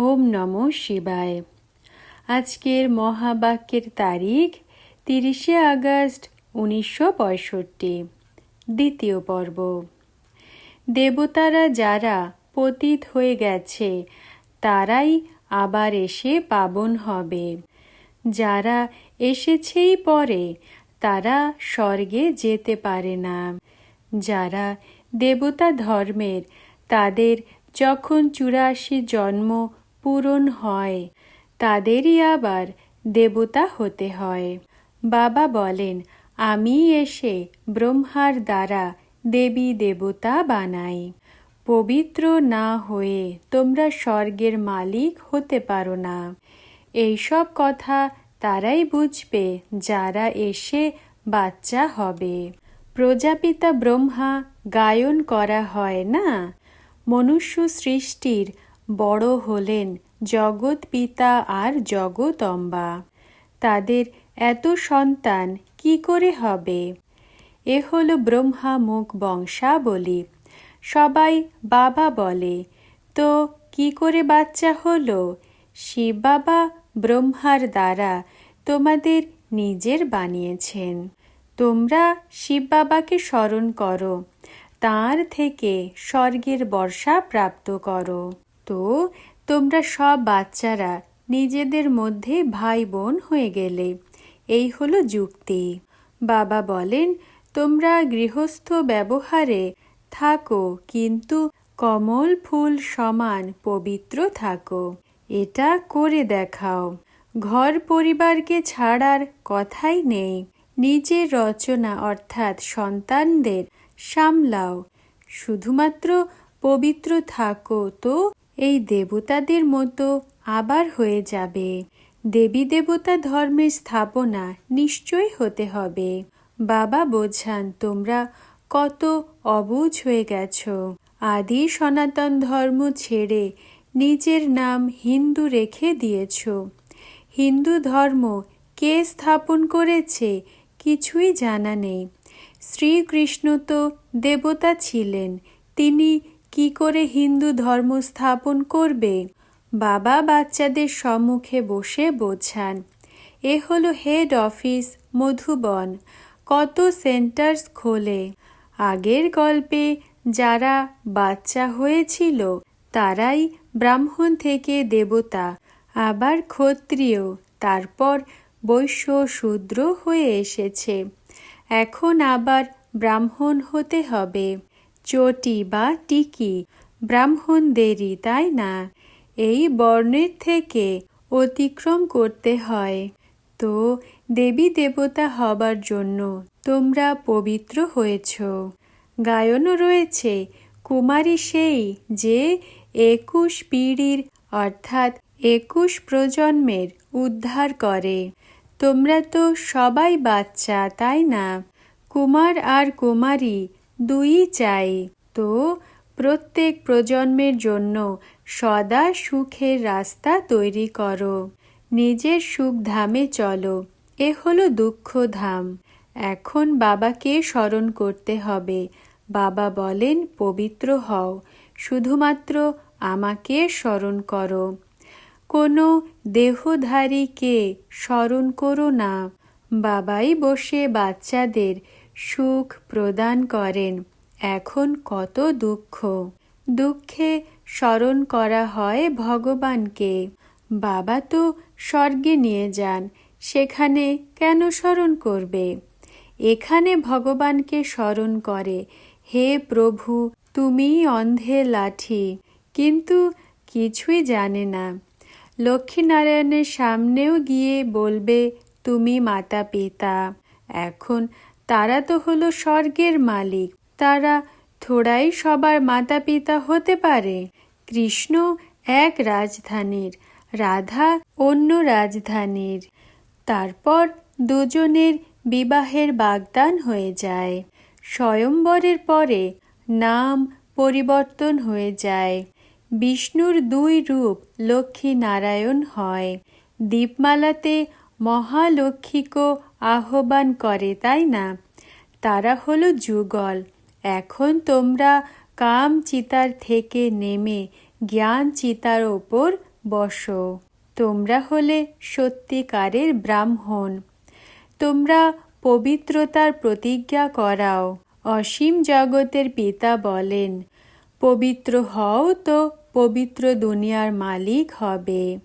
ওম নম শিবায়। আজকের মহাবাক্যের তারিখ তিরিশে আগস্ট উনিশশো পঁয়ষট্টি, দ্বিতীয় পর্ব। দেবতারা যারা পতিত হয়ে গেছে, তারাই আবার এসে পাবন হবে। যারা এসেছেই পরে, তারা স্বর্গে যেতে পারে না। যারা দেবতা ধর্মের, তাদের যখন চুরাশি জন্ম পূরণ হয়, তাদেরই আবার দেবতা হতে হয়। বাবা বলেন, আমি এসে ব্রহ্মার দ্বারা দেবী দেবতা বানাই। পবিত্র না হয়ে তোমরা স্বর্গের মালিক হতে পারো না। এইসব কথা তারাই বুঝবে যারা এসে বাচ্চা হবে। প্রজাপিতা ব্রহ্মা গায়ন করা হয় না? মনুষ্য সৃষ্টির বড় হলেন জগৎ পিতা আর জগতম্বা তাদের এত সন্তান কি করে হবে? এ হলো ব্রহ্মা মুখ বংশাবলী। সবাই বাবা বলে, তো কি করে বাচ্চা হলো? শিব বাবা ব্রহ্মার দ্বারা তোমাদের নিজের বানিয়েছেন। তোমরা শিব বাবাকে স্মরণ করো। তার থেকে স্বর্গের বর্ষা প্রাপ্ত করো। তো তোমরা সব বাচ্চারা নিজেদের মধ্যে ভাই বোন হয়ে গেলে। এই হলো যুক্তি। বাবা বলেন, তোমরা গৃহস্থ ব্যবহারে থাকো, কিন্তু কমল ফুল সমান পবিত্র থাকো। এটা করে দেখাও। ঘর পরিবারকে ছাড়ার কথাই নেই। নিজের রচনা অর্থাৎ সন্তানদের সামলাও। শুধুমাত্র পবিত্র থাকো তো এই দেবতাদের মতো আবার হয়ে যাবে। দেবী দেবতা ধর্মের স্থাপনা নিশ্চয় হতে হবে। বাবা বোঝান, তোমরা কত অবুঝ হয়ে গেছ। আদি সনাতন ধর্ম ছেড়ে নিজের নাম হিন্দু রেখে দিয়েছ। হিন্দু ধর্ম কে স্থাপন করেছে কিছুই জানা নেই। শ্রীকৃষ্ণ তো দেবতা ছিলেন, তিনি কি করে হিন্দু ধর্ম স্থাপন করবে? বাবা বাচ্চাদের সম্মুখে বসে বোঝান। এ হলো হেড অফিস মধুবন। কত সেন্টার্স খোলে। আগের গল্পে যারা বাচ্চা হয়েছিল, তারাই ব্রাহ্মণ থেকে দেবতা, আবার ক্ষত্রিয়। তারপর বৈশ্য শূদ্র হয়ে এসেছে। এখন আবার ব্রাহ্মণ হতে হবে। চটি বা টিকি। ব্রাহ্মণদেরই তাই না? এই বর্ণের থেকে অতিক্রম করতে হয়। তো, দেবী দেবতা হবার জন্য তোমরা পবিত্র হয়েছ। গায়নও রয়েছে, কুমারী সেই যে একুশ পিঢ়ির অর্থাৎ একুশ প্রজন্মের উদ্ধার করে। তোমরা তো সবাই বাচ্চা, তাই না? কুমার আর কুমারী দুই চাই। তো প্রত্যেক প্রজন্মের জন্য সদা সুখের রাস্তা তৈরি করো। নিজের সুখ ধামে চলো। এ হলো দুঃখ ধাম এখন বাবাকে স্মরণ করতে হবে। বাবা বলেন, পবিত্র হও। শুধুমাত্র আমাকে স্মরণ করো। কোনো দেহধারীকে স্মরণ করো না। বাবাই বসে বাচ্চাদের সুখ প্রদান করেন। এখন কত দুঃখ। দুঃখে স্মরণ করা হয় ভগবানকে। বাবা তো স্বর্গে নিয়ে যান, সেখানে কেন স্মরণ করবে? এখানে ভগবানকে স্মরণ করে, হে প্রভু তুমি অন্ধে লাঠি। কিন্তু কিছুই জানে না। লক্ষ্মীনারায়ণের সামনেও গিয়ে বলবে, তুমি মাতা পিতা এখন তারা তো হলো স্বর্গের মালিক। তারা থোড়াই সবার মাতা পিতা হতে পারে। কৃষ্ণ এক রাজধানীর, রাধা অন্য রাজধানীর। তারপর দুজনের বিবাহের বাগদান হয়ে যায়। স্বয়ম্বরের পরে নাম পরিবর্তন হয়ে যায়। বিষ্ণুর দুই রূপ লক্ষ্মী নারায়ণ হয়। দীপমালাতে মহালক্ষ্মীকে আহ্বান করে, তাই না? তারা হলো যুগল। এখন তোমরা কাম চিতার থেকে নেমে জ্ঞান চিতার ওপর বসো। তোমরা হলে সত্যিকারের ব্রাহ্মণ। তোমরা পবিত্রতার প্রতিজ্ঞা করাও। অসীম জগতের পিতা বলেন, পবিত্র হও তো পবিত্র দুনিয়ার মালিক হবে।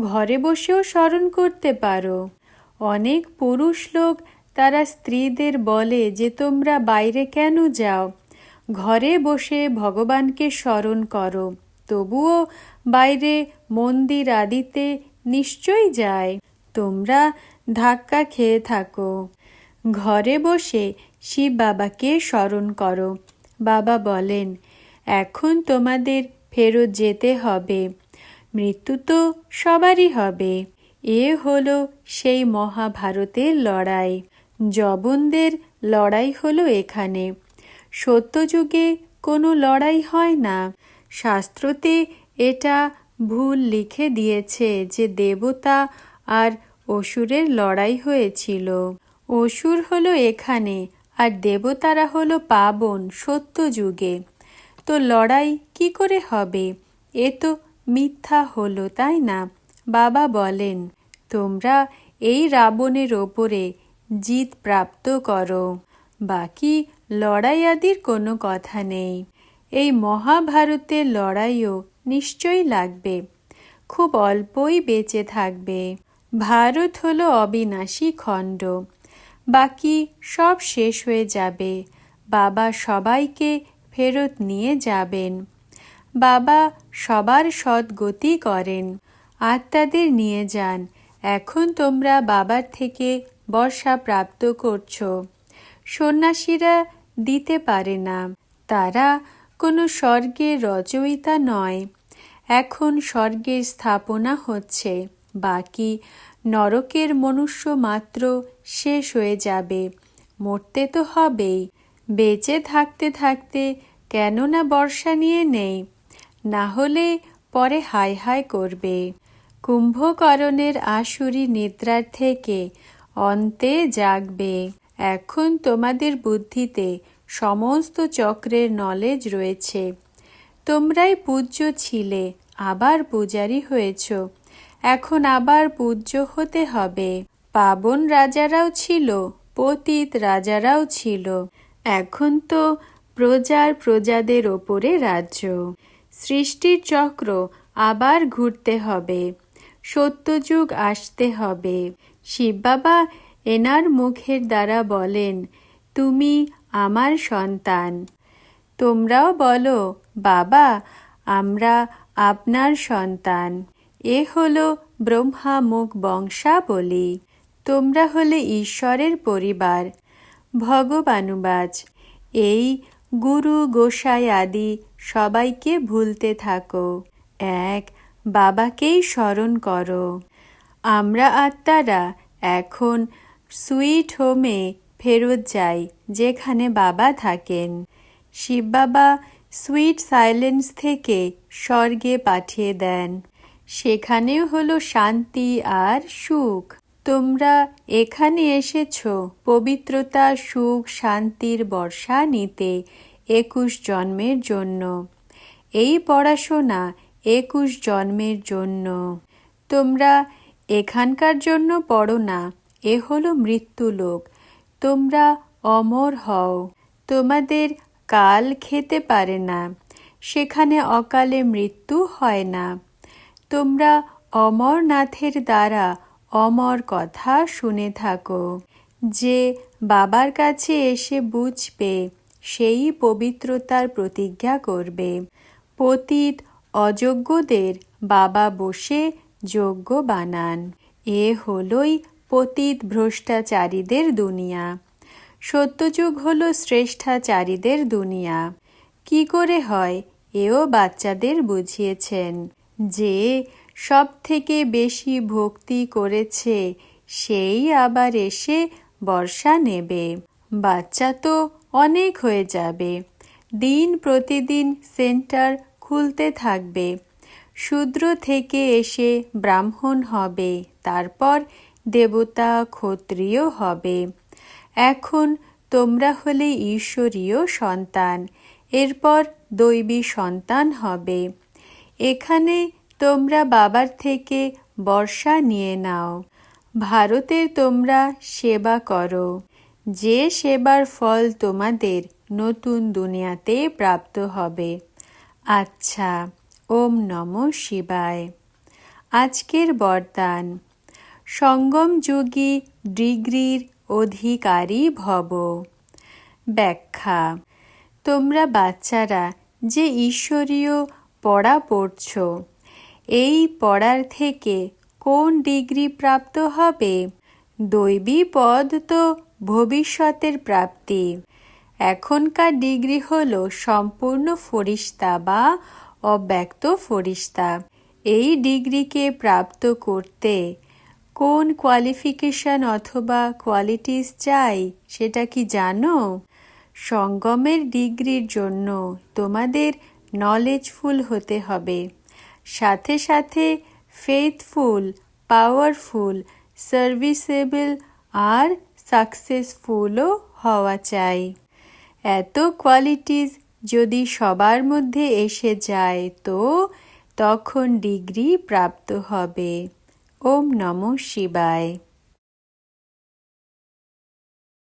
ঘরে বসেও স্মরণ করতে পারো। অনেক পুরুষ লোক তারা স্ত্রীদের বলে যে তোমরা বাইরে কেন যাও? ঘরে বসে ভগবানকে স্মরণ করো। তবুও বাইরে মন্দির আদিতে নিশ্চয়ই যায়। তোমরা ধাক্কা খেয়ে থাকো। ঘরে বসে শিব বাবাকে স্মরণ করো। বাবা বলেন, এখন তোমাদের ফেরত যেতে হবে। মৃত্যু তো সবারই হবে। এ হলো সেই মহাভারতের লড়াই। জবনদের লড়াই হলো এখানে। সত্যযুগে কোনো লড়াই হয় না। শাস্ত্রতে এটা ভুল লিখে দিয়েছে যে দেবতা আর অসুরের লড়াই হয়েছিল। অসুর হলো এখানে আর দেবতারা হলো পাবন সত্য যুগে তো লড়াই কি করে হবে? এ তো মিথ্যা হলো, তাই না? বাবা বলেন, তোমরা এই রাবণের ওপরে জিত প্রাপ্ত করো, বাকি লড়াই আদির কোনো কথা নেই। এই মহাভারতের লড়াইও নিশ্চয়ই লাগবে, খুব অল্পই বেঁচে থাকবে। ভারত হলো অবিনাশী খণ্ড, বাকি সব শেষ হয়ে যাবে। বাবা সবাইকে ফেরত নিয়ে যাবেন। বাবা সবার সদ্গতি করেন। আত্মাদের নিয়ে যান। এখন তোমরা বাবার থেকে বর্ষা প্রাপ্ত করছ। সন্ন্যাসীরা দিতে পারে না। তারা কোনো স্বর্গের রচয়িতা নয়। এখন স্বর্গের স্থাপনা হচ্ছে। বাকি নরকের মনুষ্য মাত্র শেষ হয়ে যাবে। মরতে তো হবেই। বেঁচে থাকতে থাকতে কেননা বর্ষা নিয়ে নেই। না হলে পরে হাই হাই করবে। কুম্ভকরণের আসুরি নিদ্রার থেকে অন্তে জাগবে। এখন তোমাদের বুদ্ধিতে সমস্ত চক্রের নলেজ রয়েছে। তোমরাই পূজ্য ছিলে, আবার পূজারি হয়েছ। এখন আবার পূজ্য হতে হবে। পাবন রাজারাও ছিল, পতিত রাজারাও ছিল। এখন তো প্রজার প্রজাদের ওপরে রাজ্য। সৃষ্টির চক্র আবার ঘুরতে হবে। সত্যযুগ আসতে হবে। শিব বাবা এনার মুখের দ্বারা বলেন, তুমি আমার সন্তান। তোমরাও বলো, বাবা, আমরা আপনার সন্তান। এ হলো ব্রহ্মা মুখ বংশাবলী তোমরা হলে ঈশ্বরের পরিবার। ভগবানুবাজ এই গুরু গোসাই আদি সবাইকে ভুলতে থাকো। এক বাবাকেই স্মরণ করো। আমরা আত্মারা এখন সুইট হোমে ফেরত যাই, যেখানে বাবা থাকেন। শিব বাবা সুইট সাইলেন্স থেকে স্বর্গে পাঠিয়ে দেন। সেখানেও হলো শান্তি আর সুখ। তোমরা এখানে এসেছ পবিত্রতা, সুখ, শান্তির বর্ষা নিতে একুশ জন্মের জন্য। এই পড়াশোনা একুশ জন্মের জন্য। তোমরা এখানকার জন্য পড়ো না, এ হলো মৃত্যুলোক। তোমরা অমর হও, তোমাদের কাল খেতে পারে না, সেখানে অকালে মৃত্যু হয় না। তোমরা অমরনাথের দ্বারা অমর কথা শুনে থাকো। যে বাবার কাছে এসে বুঝবে, সেই পবিত্রতার প্রতিজ্ঞা করবে। পতিত অযোগ্যদের বাবা বসে যোগ্য বানান। এ হলই পতিত ভ্রষ্টাচারীদের দুনিয়া। সত্যযুগ হলো শ্রেষ্ঠাচারীদের দুনিয়া। কি করে হয়, এও বাচ্চাদের বুঝিয়েছেন যে সব থেকে বেশি ভক্তি করেছে সেই আবার এসে বর্ষা নেবে। বাচ্চা তো অনেক হয়ে যাবে। দিন প্রতিদিন সেন্টার খুলতে থাকবে। শূদ্র থেকে এসে ব্রাহ্মণ হবে, তারপর দেবতা ক্ষত্রিয় হবে। এখন তোমরা হলে ঈশ্বরীয় সন্তান, এরপর দৈবী সন্তান হবে। এখানে তোমরা বাবার থেকে বর্ষা নিয়ে নাও। ভারতের তোমরা সেবা করো। যে সেবার ফল তোমাদের নতুন দুনিয়াতে প্রাপ্ত হবে। আচ্ছা ওম নম শিবায়। আজকের বরদান। সঙ্গম যোগী ডিগ্রির অধিকারী ভব। ব্যাখ্যা, তোমরা বাচ্চারা যে ঈশ্বরীয় পড়া পড়ছ, এই পড়ার থেকে কোন ডিগ্রি প্রাপ্ত হবে? দৈবী পদ তো ভবিষ্যতের প্রাপ্তি। এখনকার ডিগ্রি হল সম্পূর্ণ ফরিস্তা বা অব্যক্ত ফরিস্তা। এই ডিগ্রিকে প্রাপ্ত করতে কোন কোয়ালিফিকেশন অথবা কোয়ালিটিস চাই সেটা কি জানো? সঙ্গমের ডিগ্রির জন্য তোমাদের নলেজফুল হতে হবে। সাথে সাথে ফেথফুল পাওয়ারফুল সার্ভিসেবল আর সাকসেসফুলও হওয়া চাই। এত কোয়ালিটিস যদি সবার মধ্যে এসে যায় তো তখন ডিগ্রি প্রাপ্ত হবে। ওম নম শিবায়।